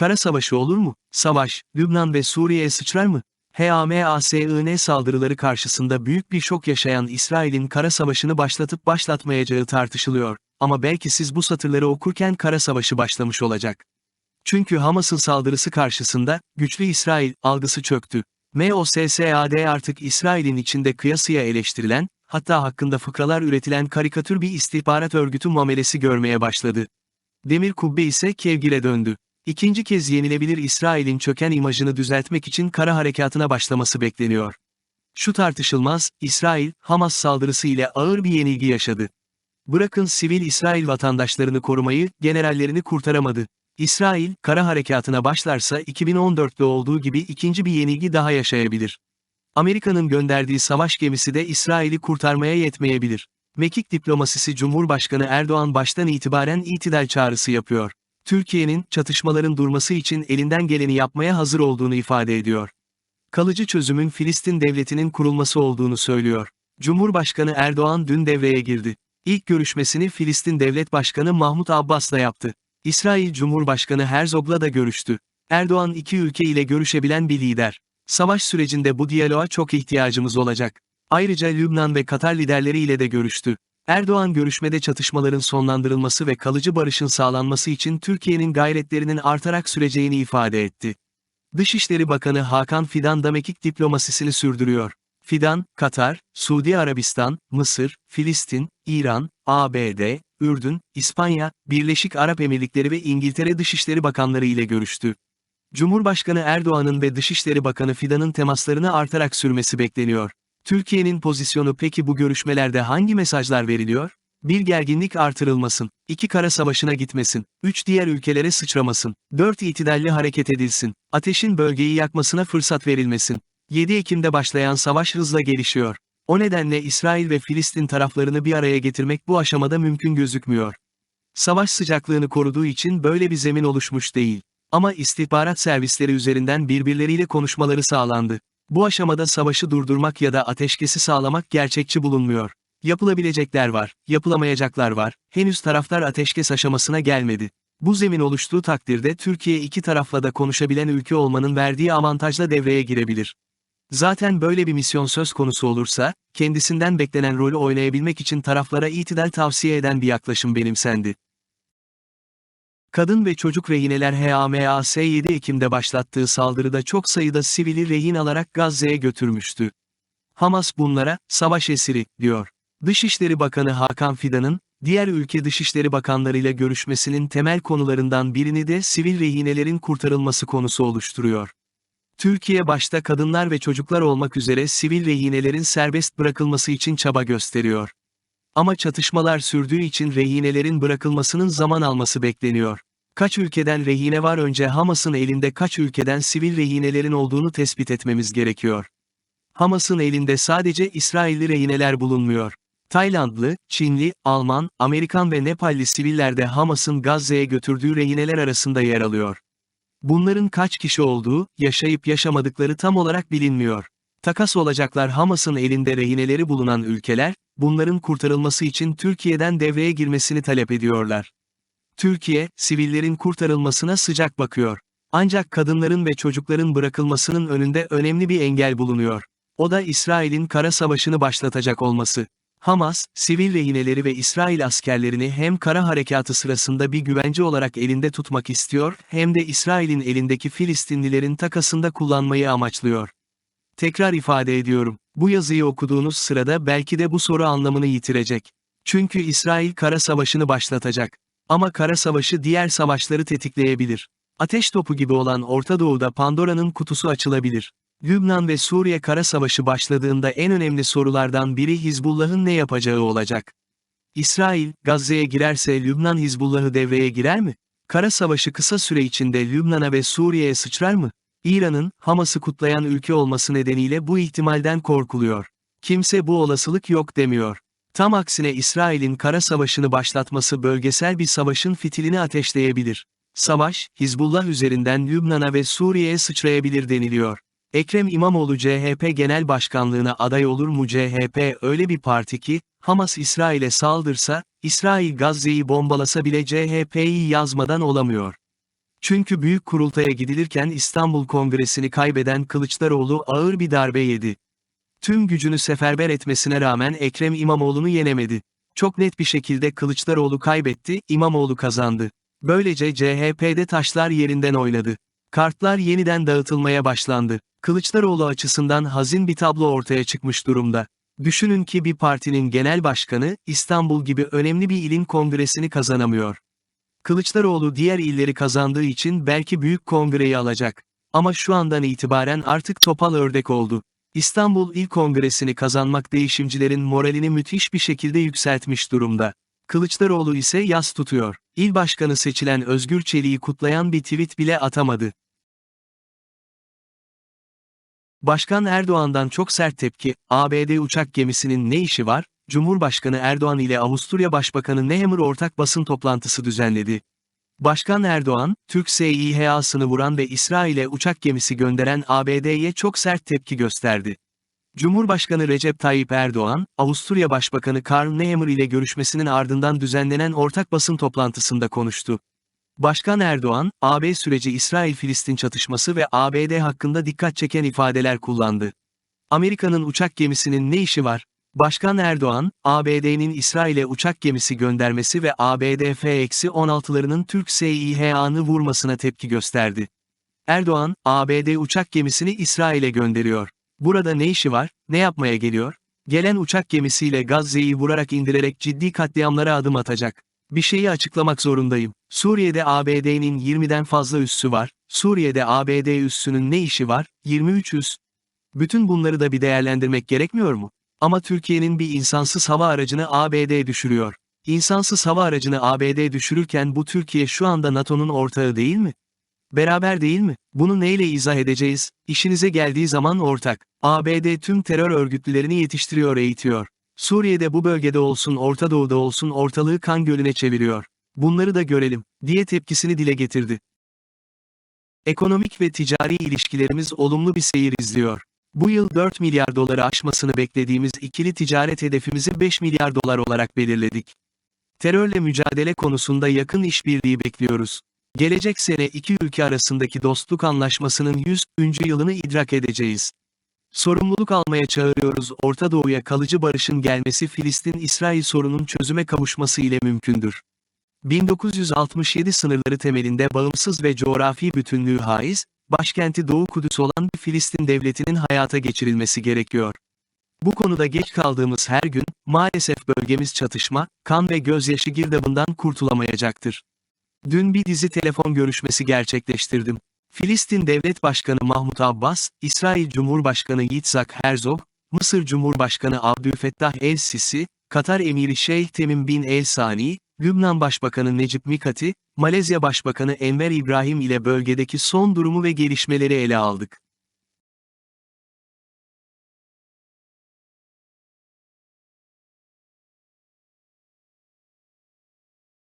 Kara savaşı olur mu? Savaş, Lübnan ve Suriye'ye sıçrar mı? HAMASIN saldırıları karşısında büyük bir şok yaşayan İsrail'in kara savaşını başlatıp başlatmayacağı tartışılıyor. Ama belki siz bu satırları okurken kara savaşı başlamış olacak. Çünkü Hamas'ın saldırısı karşısında, güçlü İsrail, algısı çöktü. MOSSAD artık İsrail'in içinde kıyasıya eleştirilen, hatta hakkında fıkralar üretilen karikatür bir istihbarat örgütü muamelesi görmeye başladı. Demir kubbe ise kevgire döndü. İkinci kez yenilebilir İsrail'in çöken imajını düzeltmek için kara harekatına başlaması bekleniyor. Şu tartışılmaz, İsrail, Hamas saldırısı ile ağır bir yenilgi yaşadı. Bırakın sivil İsrail vatandaşlarını korumayı, generallerini kurtaramadı. İsrail, kara harekatına başlarsa 2014'te olduğu gibi ikinci bir yenilgi daha yaşayabilir. Amerika'nın gönderdiği savaş gemisi de İsrail'i kurtarmaya yetmeyebilir. Mekik diplomasisi Cumhurbaşkanı Erdoğan baştan itibaren itidal çağrısı yapıyor. Türkiye'nin, çatışmaların durması için elinden geleni yapmaya hazır olduğunu ifade ediyor. Kalıcı çözümün Filistin devletinin kurulması olduğunu söylüyor. Cumhurbaşkanı Erdoğan dün devreye girdi. İlk görüşmesini Filistin Devlet Başkanı Mahmut Abbas'la yaptı. İsrail Cumhurbaşkanı Herzog'la da görüştü. Erdoğan iki ülke ile görüşebilen bir lider. Savaş sürecinde bu diyaloğa çok ihtiyacımız olacak. Ayrıca Lübnan ve Katar liderleri ile de görüştü. Erdoğan görüşmede çatışmaların sonlandırılması ve kalıcı barışın sağlanması için Türkiye'nin gayretlerinin artarak süreceğini ifade etti. Dışişleri Bakanı Hakan Fidan da mekik diplomasisini sürdürüyor. Fidan, Katar, Suudi Arabistan, Mısır, Filistin, İran, ABD, Ürdün, İspanya, Birleşik Arap Emirlikleri ve İngiltere Dışişleri Bakanları ile görüştü. Cumhurbaşkanı Erdoğan'ın ve Dışişleri Bakanı Fidan'ın temaslarını artarak sürmesi bekleniyor. Türkiye'nin pozisyonu peki bu görüşmelerde hangi mesajlar veriliyor? Bir gerginlik artırılmasın, iki kara savaşına gitmesin, üç diğer ülkelere sıçramasın, dört itidalli hareket edilsin, ateşin bölgeyi yakmasına fırsat verilmesin. 7 Ekim'de başlayan savaş hızla gelişiyor. O nedenle İsrail ve Filistin taraflarını bir araya getirmek bu aşamada mümkün gözükmüyor. Savaş sıcaklığını koruduğu için böyle bir zemin oluşmuş değil. Ama istihbarat servisleri üzerinden birbirleriyle konuşmaları sağlandı. Bu aşamada savaşı durdurmak ya da ateşkesi sağlamak gerçekçi bulunmuyor. Yapılabilecekler var, yapılamayacaklar var, henüz taraflar ateşkes aşamasına gelmedi. Bu zemin oluştuğu takdirde Türkiye iki tarafla da konuşabilen ülke olmanın verdiği avantajla devreye girebilir. Zaten böyle bir misyon söz konusu olursa, kendisinden beklenen rolü oynayabilmek için taraflara itidal tavsiye eden bir yaklaşım benimsendi. Kadın ve çocuk rehineler HAMAS 7 Ekim'de başlattığı saldırıda çok sayıda sivili rehin alarak Gazze'ye götürmüştü. Hamas bunlara, savaş esiri, diyor. Dışişleri Bakanı Hakan Fidan'ın, diğer ülke dışişleri bakanlarıyla görüşmesinin temel konularından birini de sivil rehinelerin kurtarılması konusu oluşturuyor. Türkiye başta kadınlar ve çocuklar olmak üzere sivil rehinelerin serbest bırakılması için çaba gösteriyor. Ama çatışmalar sürdüğü için rehinelerin bırakılmasının zaman alması bekleniyor. Kaç ülkeden rehine var önce Hamas'ın elinde kaç ülkeden sivil rehinelerin olduğunu tespit etmemiz gerekiyor. Hamas'ın elinde sadece İsrailli rehineler bulunmuyor. Taylandlı, Çinli, Alman, Amerikan ve Nepalli siviller de Hamas'ın Gazze'ye götürdüğü rehineler arasında yer alıyor. Bunların kaç kişi olduğu, yaşayıp yaşamadıkları tam olarak bilinmiyor. Takas olacaklar Hamas'ın elinde rehineleri bulunan ülkeler, bunların kurtarılması için Türkiye'den devreye girmesini talep ediyorlar. Türkiye, sivillerin kurtarılmasına sıcak bakıyor. Ancak kadınların ve çocukların bırakılmasının önünde önemli bir engel bulunuyor. O da İsrail'in kara savaşını başlatacak olması. Hamas, sivil rehineleri ve İsrail askerlerini hem kara harekatı sırasında bir güvence olarak elinde tutmak istiyor, hem de İsrail'in elindeki Filistinlilerin takasında kullanmayı amaçlıyor. Tekrar ifade ediyorum, bu yazıyı okuduğunuz sırada belki de bu soru anlamını yitirecek. Çünkü İsrail kara savaşını başlatacak. Ama kara savaşı diğer savaşları tetikleyebilir. Ateş topu gibi olan Orta Doğu'da Pandora'nın kutusu açılabilir. Lübnan ve Suriye kara savaşı başladığında en önemli sorulardan biri Hizbullah'ın ne yapacağı olacak. İsrail, Gazze'ye girerse Lübnan Hizbullah'ı devreye girer mi? Kara savaşı kısa süre içinde Lübnan'a ve Suriye'ye sıçrar mı? İran'ın, Hamas'ı kutlayan ülke olması nedeniyle bu ihtimalden korkuluyor. Kimse bu olasılık yok demiyor. Tam aksine İsrail'in kara savaşını başlatması bölgesel bir savaşın fitilini ateşleyebilir. Savaş, Hizbullah üzerinden Lübnan'a ve Suriye'ye sıçrayabilir deniliyor. Ekrem İmamoğlu CHP Genel Başkanlığına aday olur mu CHP öyle bir parti ki, Hamas İsrail'e saldırsa, İsrail Gazze'yi bombalasa bile CHP'yi yazmadan olamıyor. Çünkü büyük kurultaya gidilirken İstanbul Kongresi'ni kaybeden Kılıçdaroğlu ağır bir darbe yedi. Tüm gücünü seferber etmesine rağmen Ekrem İmamoğlu'nu yenemedi. Çok net bir şekilde Kılıçdaroğlu kaybetti, İmamoğlu kazandı. Böylece CHP'de taşlar yerinden oynadı. Kartlar yeniden dağıtılmaya başlandı. Kılıçdaroğlu açısından hazin bir tablo ortaya çıkmış durumda. Düşünün ki bir partinin genel başkanı, İstanbul gibi önemli bir ilin kongresini kazanamıyor. Kılıçdaroğlu diğer illeri kazandığı için belki büyük kongreyi alacak. Ama şu andan itibaren artık topal ördek oldu. İstanbul İl Kongresi'ni kazanmak değişimcilerin moralini müthiş bir şekilde yükseltmiş durumda. Kılıçdaroğlu ise yas tutuyor. İl başkanı seçilen Özgür Çelik'i kutlayan bir tweet bile atamadı. Başkan Erdoğan'dan çok sert tepki, ABD uçak gemisinin ne işi var? Cumhurbaşkanı Erdoğan ile Avusturya Başbakanı Nehammer ortak basın toplantısı düzenledi. Başkan Erdoğan, Türk SİHA'sını vuran ve İsrail'e uçak gemisi gönderen ABD'ye çok sert tepki gösterdi. Cumhurbaşkanı Recep Tayyip Erdoğan, Avusturya Başbakanı Karl Nehammer ile görüşmesinin ardından düzenlenen ortak basın toplantısında konuştu. Başkan Erdoğan, AB süreci İsrail-Filistin çatışması ve ABD hakkında dikkat çeken ifadeler kullandı. Amerika'nın uçak gemisinin ne işi var? Başkan Erdoğan, ABD'nin İsrail'e uçak gemisi göndermesi ve ABD F-16'larının Türk SİHA'nı vurmasına tepki gösterdi. Erdoğan, ABD uçak gemisini İsrail'e gönderiyor. Burada ne işi var, ne yapmaya geliyor? Gelen uçak gemisiyle Gazze'yi vurarak indirerek ciddi katliamlara adım atacak. Bir şeyi açıklamak zorundayım. Suriye'de ABD'nin 20'den fazla üssü var. Suriye'de ABD üssünün ne işi var? 23 üs. Bütün bunları da bir değerlendirmek gerekmiyor mu? Ama Türkiye'nin bir insansız hava aracını ABD düşürüyor. İnsansız hava aracını ABD düşürürken bu Türkiye şu anda NATO'nun ortağı değil mi? Beraber değil mi? Bunu neyle izah edeceğiz? İşinize geldiği zaman ortak. ABD tüm terör örgütlerini yetiştiriyor eğitiyor. Suriye'de bu bölgede olsun Orta Doğu'da olsun ortalığı kan gölüne çeviriyor. Bunları da görelim, diye tepkisini dile getirdi. Ekonomik ve ticari ilişkilerimiz olumlu bir seyir izliyor. Bu yıl 4 milyar doları aşmasını beklediğimiz ikili ticaret hedefimizi 5 milyar dolar olarak belirledik. Terörle mücadele konusunda yakın işbirliği bekliyoruz. Gelecek sene iki ülke arasındaki dostluk anlaşmasının 100. yılını idrak edeceğiz. Sorumluluk almaya çağırıyoruz. Orta Doğu'ya kalıcı barışın gelmesi Filistin-İsrail sorunun çözüme kavuşması ile mümkündür. 1967 sınırları temelinde bağımsız ve coğrafi bütünlüğü haiz, başkenti Doğu Kudüs olan bir Filistin devletinin hayata geçirilmesi gerekiyor. Bu konuda geç kaldığımız her gün, maalesef bölgemiz çatışma, kan ve gözyaşı girdabından kurtulamayacaktır. Dün bir dizi telefon görüşmesi gerçekleştirdim. Filistin Devlet Başkanı Mahmut Abbas, İsrail Cumhurbaşkanı Yitzhak Herzog, Mısır Cumhurbaşkanı Abdülfettah el-Sisi, Katar Emiri Şeyh Temim bin el-Sani, Lübnan Başbakanı Necip Mikati, Malezya Başbakanı Enver İbrahim ile bölgedeki son durumu ve gelişmeleri ele aldık.